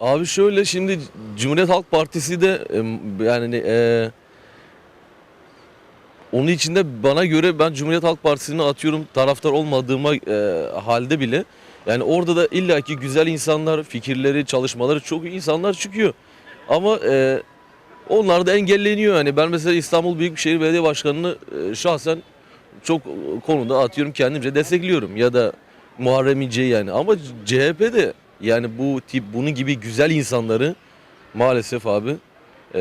Abi şöyle şimdi Cumhuriyet Halk Partisi de yani e, onun içinde bana göre ben Cumhuriyet Halk Partisi'ne atıyorum taraftar olmadığıma e, halde bile yani orada da illaki güzel insanlar, fikirleri, çalışmaları çok insanlar çıkıyor. Ama e, onlar da engelleniyor. Yani ben mesela İstanbul Büyükşehir Belediye Başkanı'nı e, şahsen çok konuda atıyorum kendimce destekliyorum ya da Muharrem İnce'yi yani ama CHP'de yani bu tip bunun gibi güzel insanları maalesef abi e,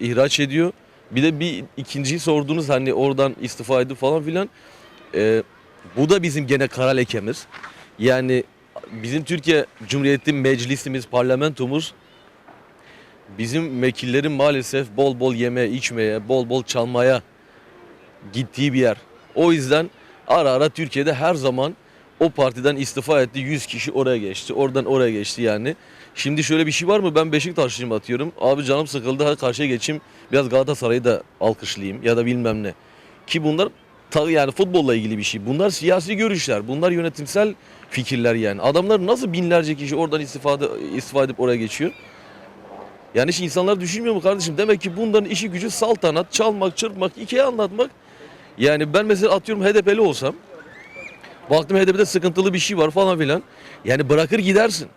ihraç ediyor. Bir de bir ikinciyi sordunuz hani oradan istifa edip falan filan. E, bu da bizim gene kara lekemiz. Yani bizim Türkiye Cumhuriyeti meclisimiz, parlamentomuz bizim vekillerin maalesef bol bol yemeye, içmeye, bol bol çalmaya gittiği bir yer. O yüzden ara ara Türkiye'de her zaman o partiden istifa etti. 100 kişi oraya geçti. Oradan oraya geçti yani. Şimdi şöyle bir şey var mı? Ben Beşiktaşlıyım atıyorum. Abi canım sıkıldı. Hadi karşıya geçeyim. Biraz Galatasaray'ı da alkışlayayım ya da bilmem ne. Ki bunlar yani futbolla ilgili bir şey. Bunlar siyasi görüşler. Bunlar yönetimsel fikirler yani. Adamlar nasıl binlerce kişi oradan istifade istifa edip oraya geçiyor? Yani hiç insanlar düşünmüyor mu kardeşim? Demek ki bunların işi gücü saltanat, çalmak, çırpmak, hikaye anlatmak. Yani ben mesela atıyorum HDP'li olsam baktım HDP'de sıkıntılı bir şey var falan filan. Yani bırakır gidersin.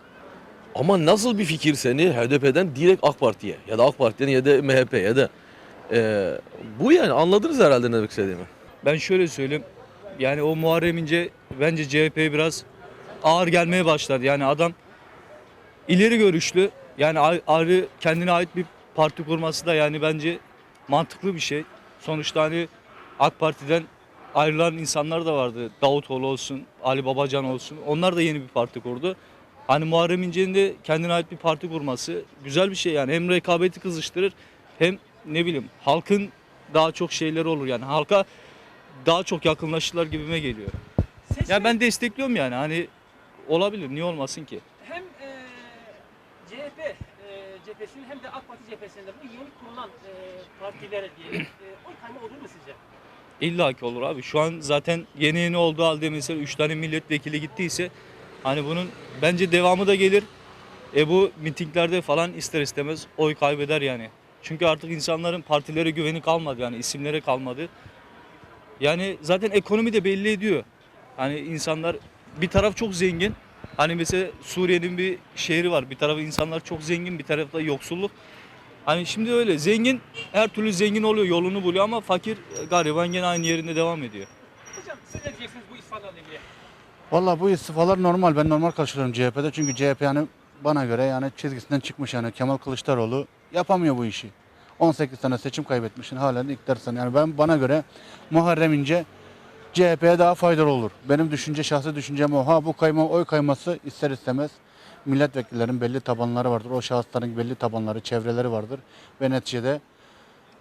Ama nasıl bir fikir seni HDP'den direkt AK Parti'ye ya da AK Parti'den ya da MHP ya da e, bu yani anladınız herhalde ne demek istediğimi. Ben şöyle söyleyeyim. Yani o Muharrem İnce bence CHP'ye biraz ağır gelmeye başladı. Yani adam ileri görüşlü. Yani ayrı kendine ait bir parti kurması da yani bence mantıklı bir şey. Sonuçta hani AK Parti'den ayrılan insanlar da vardı. Davutoğlu olsun, Ali Babacan olsun. Onlar da yeni bir parti kurdu. Hani Muharrem İnce'nin de kendine ait bir parti kurması güzel bir şey yani. Hem rekabeti kızıştırır hem ne bileyim halkın daha çok şeyleri olur yani. Halka daha çok yakınlaşırlar gibime geliyor. Seçmen Ya ben destekliyorum yani hani olabilir niye olmasın ki? hem e, CHP e, cephesinin hem de AK Parti cephesinde bu yeni kurulan e, partilere diyelim e, oy kayma olur mu sizce? İlla ki olur abi. Şu an zaten yeni yeni olduğu halde mesela 3 tane milletvekili gittiyse hani bunun bence devamı da gelir. E bu mitinglerde falan ister istemez oy kaybeder yani. Çünkü artık insanların partilere güveni kalmadı yani isimlere kalmadı. Yani zaten ekonomi de belli ediyor. Hani insanlar bir taraf çok zengin. Hani mesela Suriye'nin bir şehri var. Bir tarafı insanlar çok zengin, bir tarafta yoksulluk. Hani şimdi öyle zengin her türlü zengin oluyor, yolunu buluyor ama fakir gariban gene aynı yerinde devam ediyor. Hocam siz ne diyeceksiniz bu istifalarla ilgili? Valla bu istifalar normal. Ben normal karşılıyorum CHP'de. Çünkü CHP yani bana göre yani çizgisinden çıkmış yani. Kemal Kılıçdaroğlu yapamıyor bu işi. 18 tane seçim kaybetmişsin halen iktidarsan. Yani ben bana göre Muharrem İnce CHP'ye daha faydalı olur. Benim düşünce şahsi düşüncem o. Ha bu kayma oy kayması ister istemez milletvekillerinin belli tabanları vardır. O şahısların belli tabanları, çevreleri vardır. Ve neticede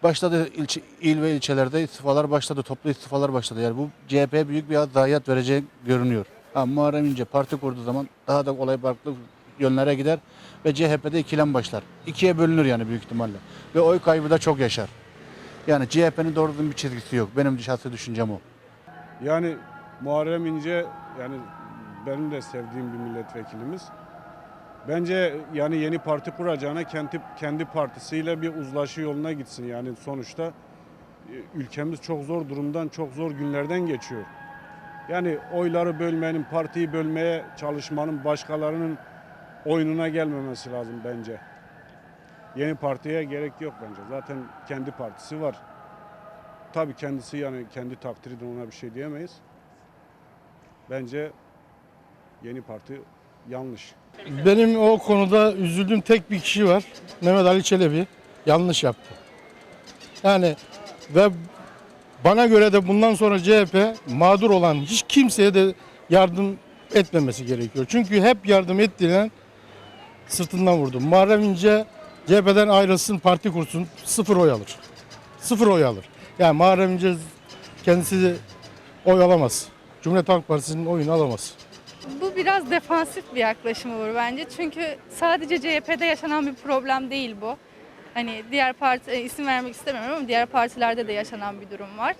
başladı ilçe, il ve ilçelerde istifalar başladı. Toplu istifalar başladı. Yani bu CHP'ye büyük bir zayiat vereceği görünüyor. Ha, Muharrem İnce parti kurduğu zaman daha da olay farklı yönlere gider ve CHP'de ikilem başlar. İkiye bölünür yani büyük ihtimalle. Ve oy kaybı da çok yaşar. Yani CHP'nin doğru bir çizgisi yok. Benim şahsi düşüncem o. Yani Muharrem İnce yani benim de sevdiğim bir milletvekilimiz. Bence yani yeni parti kuracağına kendi kendi partisiyle bir uzlaşı yoluna gitsin. Yani sonuçta e, ülkemiz çok zor durumdan, çok zor günlerden geçiyor. Yani oyları bölmenin, partiyi bölmeye çalışmanın başkalarının oyununa gelmemesi lazım bence. Yeni partiye gerek yok bence. Zaten kendi partisi var. Tabii kendisi yani kendi takdiridir ona bir şey diyemeyiz. Bence yeni parti yanlış. Benim o konuda üzüldüğüm tek bir kişi var. Mehmet Ali Çelebi. Yanlış yaptı. Yani ve bana göre de bundan sonra CHP mağdur olan hiç kimseye de yardım etmemesi gerekiyor. Çünkü hep yardım ettiren sırtından vurdu. Muharrem İnce CHP'den ayrılsın, parti kursun, sıfır oy alır. Sıfır oy alır. Yani Muharrem İnce kendisi oy alamaz. Cumhuriyet Halk Partisi'nin oyunu alamaz. Biraz defansif bir yaklaşım olur bence. Çünkü sadece CHP'de yaşanan bir problem değil bu. Hani diğer parti e, isim vermek istemiyorum ama diğer partilerde de yaşanan bir durum var.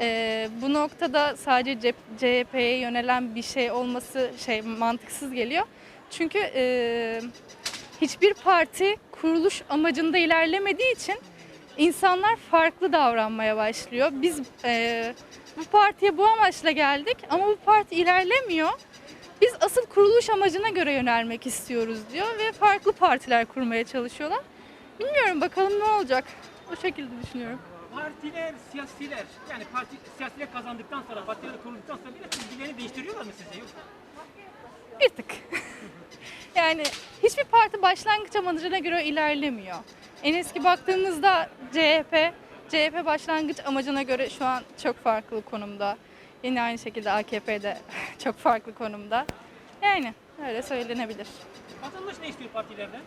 Ee, bu noktada sadece CHP'ye yönelen bir şey olması şey mantıksız geliyor. Çünkü e, hiçbir parti kuruluş amacında ilerlemediği için insanlar farklı davranmaya başlıyor. Biz eee, bu partiye bu amaçla geldik ama bu parti ilerlemiyor. Biz asıl kuruluş amacına göre yönelmek istiyoruz diyor ve farklı partiler kurmaya çalışıyorlar. Bilmiyorum bakalım ne olacak. O şekilde düşünüyorum. Partiler, siyasiler yani parti siyasiler kazandıktan sonra, partiler kurulduktan sonra bir de bilgilerini değiştiriyorlar mı sizce? Yoksa Bir tık. yani hiçbir parti başlangıç amacına göre ilerlemiyor. En eski baktığımızda CHP, CHP başlangıç amacına göre şu an çok farklı konumda. Yine aynı şekilde AKP de çok farklı konumda. Yani öyle söylenebilir. vatandaş ne istiyor partilerden?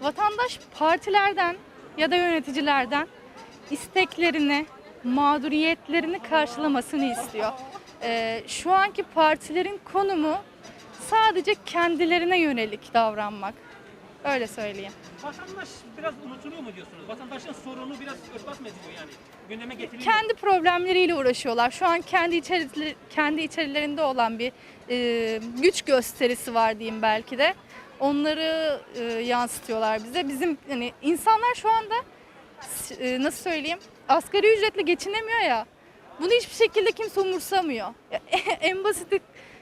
Vatandaş partilerden ya da yöneticilerden isteklerini, mağduriyetlerini karşılamasını istiyor. Ee, şu anki partilerin konumu sadece kendilerine yönelik davranmak. Öyle söyleyeyim. Vatandaş biraz unutuluyor mu diyorsunuz? Vatandaşın sorunu biraz örtbas mı ediliyor yani? Gündeme getiriliyor. Kendi problemleriyle uğraşıyorlar. Şu an kendi içeri, kendi içerilerinde olan bir e, güç gösterisi var diyeyim belki de. Onları e, yansıtıyorlar bize. Bizim hani insanlar şu anda e, nasıl söyleyeyim? Asgari ücretle geçinemiyor ya. Bunu hiçbir şekilde kimse umursamıyor. En basiti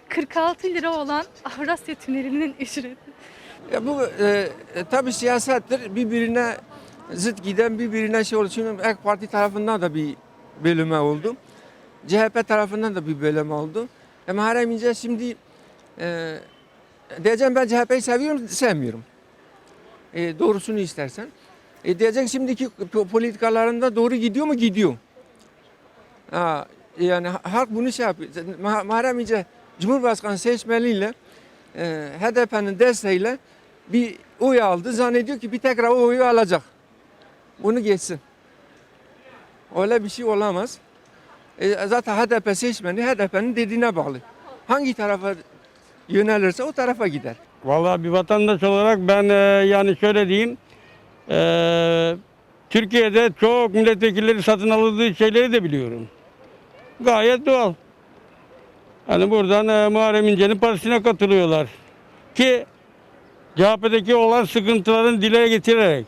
46 lira olan Avrasya Tüneli'nin ücreti. Ya bu e, e, tabii siyasettir. Birbirine zıt giden, birbirine şey oldu. Şimdi AK Parti tarafından da bir bölüme oldu. CHP tarafından da bir bölüme oldu. E, Muharrem İnce şimdi e, diyeceğim ben CHP'yi seviyorum, sevmiyorum. E, doğrusunu istersen. E, diyeceksin şimdiki po- politikalarında doğru gidiyor mu? Gidiyor. Ha, yani halk bunu şey yapıyor. Muharrem İnce Cumhurbaşkanı seçmeliyle e, HDP'nin desteğiyle bir oy aldı. Zannediyor ki bir tekrar o oyu alacak. Bunu geçsin. Öyle bir şey olamaz. E, zaten HDP seçmeni HDP'nin dediğine bağlı. Hangi tarafa yönelirse o tarafa gider. Vallahi bir vatandaş olarak ben e, yani şöyle diyeyim. e, Türkiye'de çok milletvekilleri satın alındığı şeyleri de biliyorum. Gayet doğal. Hani buradan e, Muharrem İnce'nin partisine katılıyorlar. Ki CHP'deki olan sıkıntıların dile getirerek.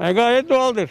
E, gayet doğaldır.